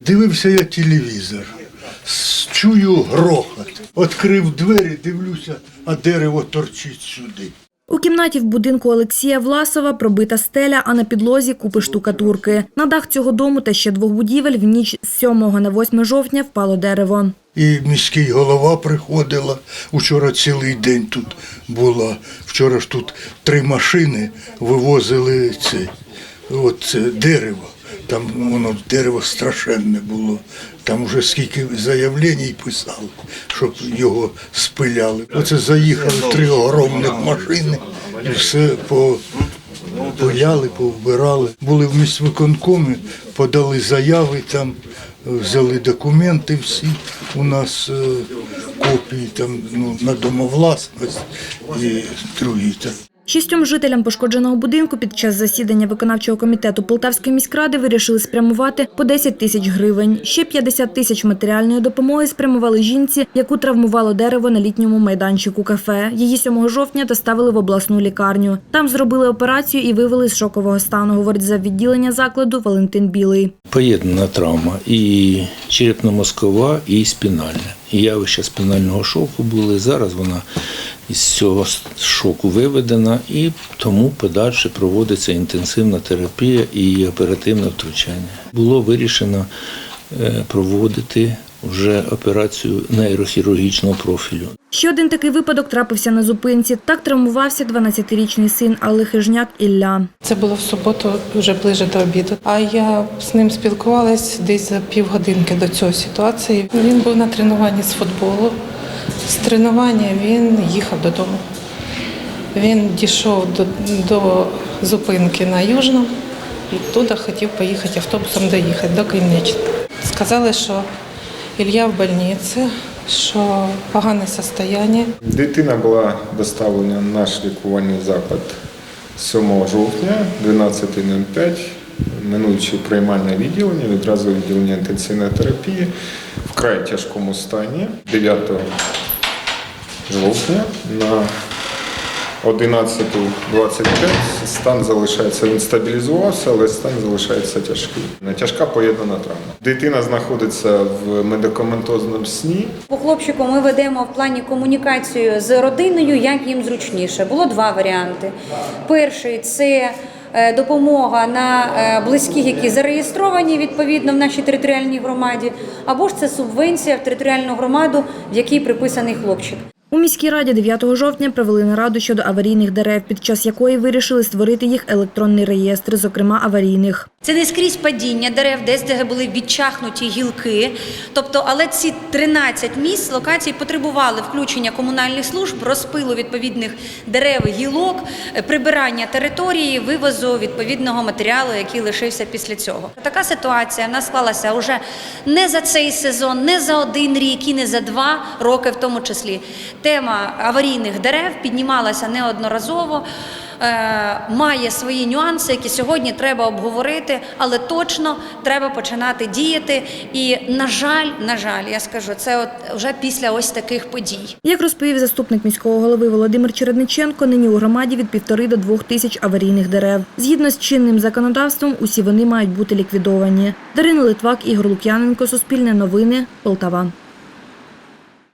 Дивився я телевізор, чую грохот. Відкрив двері, дивлюся, а дерево торчить сюди. У кімнаті в будинку Олексія Власова пробита стеля, а на підлозі купи штукатурки. На дах цього дому та ще двох будівель в ніч з 7 на 8 жовтня впало дерево. І міський голова приходила. Учора цілий день тут була. Вчора ж тут три машини вивозили це, от це дерево. Там воно дерево страшенне було. Там уже скільки заявлень писали, щоб його спиляли. Оце заїхали три огромних машини і все по Пояли, повбирали. Були в міськвиконкомі, подали заяви там, взяли документи всі. У нас е, копії там ну, на домовласність і другі. Шістьом жителям пошкодженого будинку під час засідання виконавчого комітету Полтавської міськради вирішили спрямувати по 10 тисяч гривень. Ще 50 тисяч матеріальної допомоги спрямували жінці, яку травмувало дерево на літньому майданчику кафе. Її 7 жовтня доставили в обласну лікарню. Там зробили операцію і вивели з шокового стану, говорить за відділення закладу Валентин Білий. Поєднана травма і черепно-мозкова, і спінальна. Явища спінального шоку були. Зараз вона із цього шоку виведена, і тому подальше проводиться інтенсивна терапія і оперативне втручання. Було вирішено е, проводити вже операцію нейрохірургічного профілю. Ще один такий випадок трапився на зупинці. Так травмувався 12-річний син Алли Хижняк Ілля. Це було в суботу, вже ближе до обіду. А я з ним спілкувалась десь за півгодинки до цієї ситуації. Він був на тренуванні з футболу. З тренування він їхав додому. Він дійшов до, до зупинки на Южну і туди хотів поїхати автобусом доїхати до Київнична. Сказали, що Ілля в больниці, що погане состояние. Дитина була доставлена в наш лікувальний заклад 7 жовтня 12.05, минуючи приймальне відділення, відразу відділення інтенсивної терапії, вкрай тяжкому стані 9 жовтня на 11.25 стан залишається, він стабілізувався, але стан залишається тяжкий. Тяжка поєднана травма. Дитина знаходиться в медикаментозному сні. По хлопчику ми ведемо в плані комунікацію з родиною, як їм зручніше. Було два варіанти. Перший це е, допомога на е, близьких, які зареєстровані відповідно в нашій територіальній громаді, або ж це субвенція в територіальну громаду, в якій приписаний хлопчик. У міській раді 9 жовтня провели нараду щодо аварійних дерев, під час якої вирішили створити їх електронний реєстр, зокрема аварійних. Це не скрізь падіння дерев, десь де були відчахнуті гілки. Тобто, але ці 13 місць локацій потребували включення комунальних служб, розпилу відповідних дерев, гілок, прибирання території, вивозу відповідного матеріалу, який лишився після цього. Така ситуація в нас склалася уже не за цей сезон, не за один рік і не за два роки, в тому числі. Тема аварійних дерев піднімалася неодноразово. е, Має свої нюанси, які сьогодні треба обговорити, але точно треба починати діяти. І на жаль, на жаль, я скажу, це от вже після ось таких подій. Як розповів заступник міського голови Володимир Чередниченко, нині у громаді від півтори до двох тисяч аварійних дерев. Згідно з чинним законодавством, усі вони мають бути ліквідовані. Дарина Литвак, Ігор Лук'яненко, Суспільне новини, Полтава.